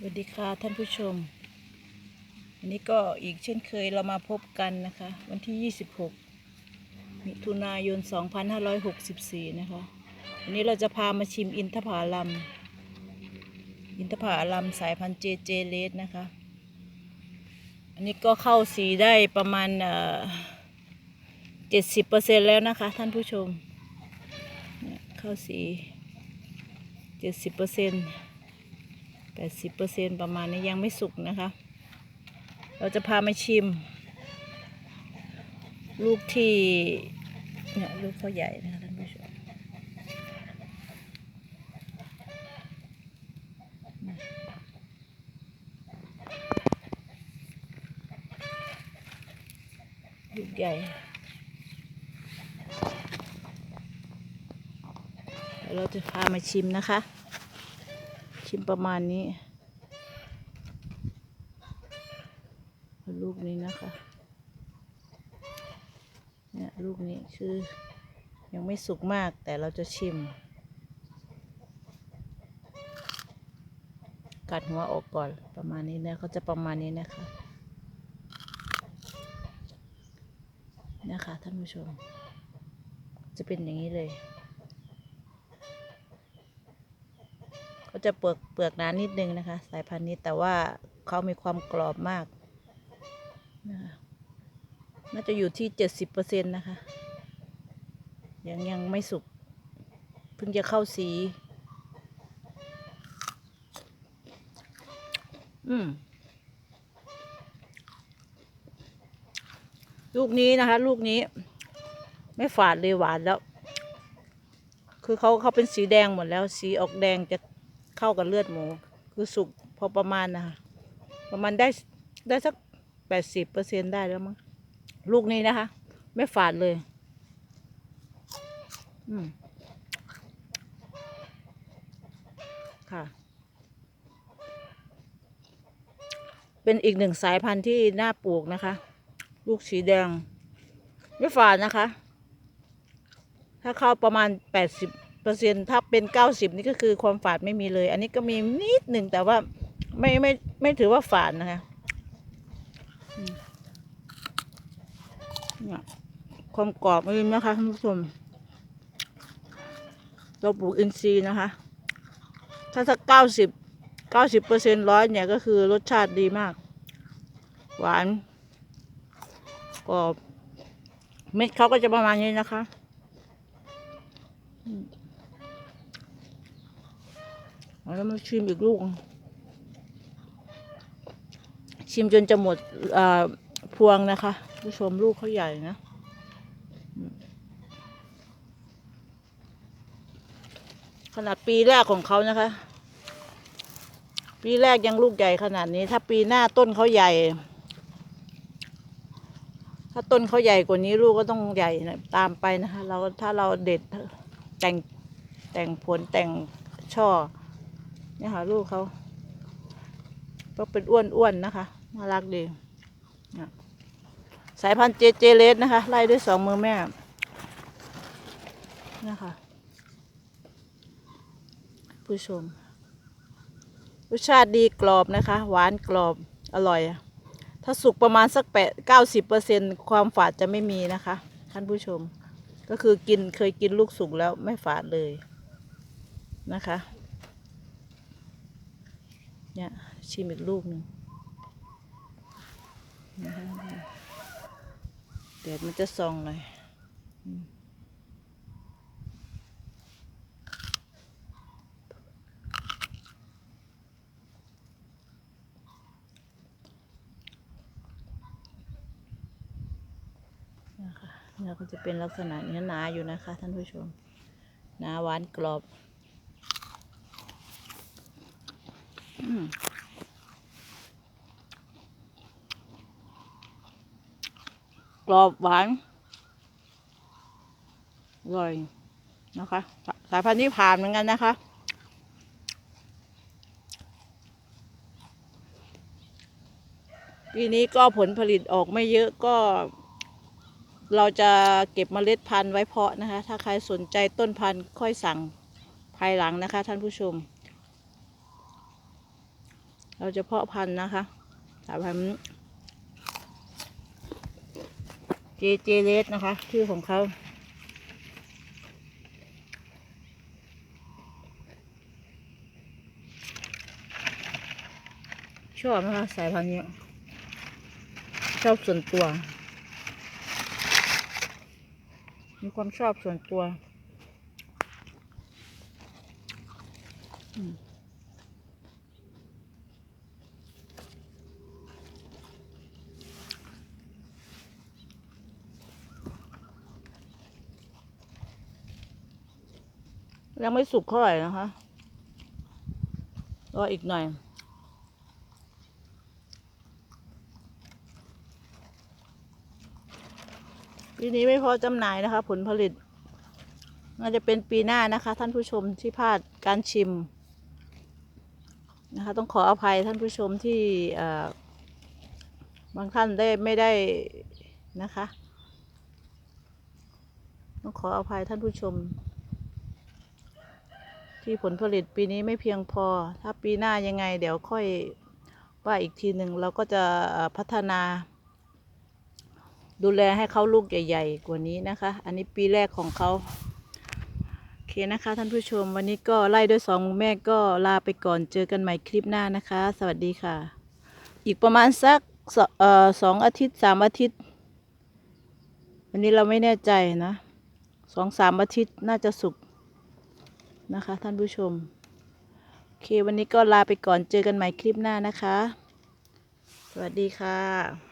สวัสดีค่ะท่านผู้ชม วันนี้ก็อีกเช่นเคยเรามาพบกันนะคะ วันที่ 26 มิถุนายน 2564 นะคะ วันนี้เราจะพามาชิมอินทผลัม อินทผลัมสายพันธุ์เจเจเลสนะคะ อันนี้ก็เข้าสีได้ประมาณเจ็ดสิบเปอร์เซ็นแล้วนะคะ ท่านผู้ชมเนี่ยเข้าสีเจ็ดสิบเปอร์เซ็นต์ แปดสิบเปอร์เซ็นประมาณนี้ยังไม่สุกนะคะ เราจะพามาชิม ลูกที่เนี่ยลูกเขาใหญ่นะคะท่านผู้ชมลูกใหญ่เดี๋ยวเราจะพามาชิมนะคะ ชิมประมาณนี้ ลูกนี้นะคะ เนี่ยลูกนี้คือยังไม่สุกมากแต่เราจะชิม กัดหัวออกก่อนประมาณนี้นะเขาจะประมาณนี้นะคะนะคะท่านผู้ชม จะเป็นอย่างนี้เลย ก็จะเปลือกเปลือกหนานิดนึงนะคะ สายพันธุ์นี้แต่ว่าเขามีความกรอบมากนะคะน่าจะอยู่ที่เจ็ดสิบเปอร์เซ็นต์นะคะ ยังยังไม่สุกเพิ่งจะเข้าสี อืมลูกนี้นะคะ ลูกนี้ ไม่ฝาดเลยหวานแล้ว คือเขาเขาเป็นสีแดงหมดแล้ว สีออกแดงจะ เข้ากับเลือดหมู คือสุกพอประมาณนะคะประมาณได้ได้สักแปดสิบเปอร์เซ็นได้แล้วมั้งลูกนี้นะคะ ไม่ฝาดเลย อืมค่ะ เป็นอีกหนึ่งสายพันธุ์ที่น่าปลูกนะคะ ลูกสีแดง ไม่ฝาดนะคะ ถ้าเข้าประมาณแปดสิบ เปอร์เซ็นถ้าเป็นเก้าสิบนี่ก็คือความฝาดไม่มีเลย อันนี้ก็มีนิดหนึ่งแต่ว่าไม่ไม่ไม่ถือว่าฝาดนะคะเนี่ยความกรอบนี่นะคะท่านผู้ชม เราปลูกอินทรีย์นะคะ ถ้าสักเก้าสิบเก้าสิบเปอร์เซ็นร้อยเนี่ยก็คือรสชาติดีมาก หวานกรอบ เม็ดเขาก็จะประมาณนี้นะคะ แล้วมาชิมอีกลูก ชิมจนจะหมดพวงนะคะ ผู้ชมลูกเขาใหญ่นะขนาดปีแรกของเขานะคะ ปีแรกยังลูกใหญ่ขนาดนี้ ถ้าปีหน้าต้นเขาใหญ่ ถ้าต้นเขาใหญ่กว่านี้ลูกก็ต้องใหญ่นะตามไปนะคะ เราถ้าเราเด็ดแต่งแต่งผลแต่งช่อ เนี่ยค่ะลูกเขาก็เป็นอ้วนๆนนะคะน่ารักดีสายพันธุ์เจเจเลสนะคะ ไล่ด้วยสองมือแม่นะคะผู้ชมรสชาติดีกรอบนะคะ หวานกรอบอร่อย ถ้าสุกประมาณสักแปดเก้าสิบเปอร์เซ็นความฝาดจะไม่มีนะคะ ท่านผู้ชม ก็คือกินเคยกินลูกสุกแล้วไม่ฝาดเลยนะคะ เนี่ยชิมอีกลูกหนึ่งนะคะเดี๋ยวมันจะซองหน่อยนะคะเนี่ยก็จะเป็นลักษณะเนื้อหนาอยู่นะคะ ท่านผู้ชมหนาหวานกรอบ อืม กรอบหวานอร่อยนะคะ สายพันธุ์นี้ผ่านเหมือนกันนะคะ ปีนี้ก็ผลผลิตออกไม่เยอะก็ เราจะเก็บเมล็ดพันธุ์ไว้เพาะนะคะ ถ้าใครสนใจต้นพันธุ์ค่อยสั่งภายหลังนะคะท่านผู้ชม เราจะเพาะพันธุ์นะคะสายพันธุ์เจเจเลสนะคะ ชื่อของเขาชอบนะคะสายพันธุ์นี้ชอบส่วนตัว มีความชอบส่วนตัว อืม ยังไม่สุกเท่าไหร่นะคะ รออีกหน่อย ปีนี้ไม่พอจำหน่ายนะคะ ผลผลิตน่าจะเป็นปีหน้านะคะ ท่านผู้ชมที่พลาดการชิมนะคะ ต้องขออภัยท่านผู้ชมที่บางท่านได้ไม่ได้นะคะ ต้องขออภัยท่านผู้ชม ที่ผลผลิตปีนี้ไม่เพียงพอ ถ้าปีหน้ายังไง เดี๋ยวค่อยว่าอีกทีหนึ่งเราก็จะพัฒนา ดูแลให้เขาลูกใหญ่ ๆ กว่านี้นะคะ อันนี้ปีแรกของเขาโอเคนะคะท่านผู้ชมวันนี้ก็ไล่ด้วยสองแม่ก็ลาไปก่อนเจอกันใหม่คลิปหน้านะคะ สวัสดีค่ะ อีกประมาณสักสออสองอาทิตย์สามอาทิตย์ วันนี้เราไม่แน่ใจนะสองสามอาทิตย์น่าจะสุก นะคะท่านผู้ชม โอเควันนี้ก็ลาไปก่อนเจอกันใหม่คลิปหน้านะคะ สวัสดีค่ะ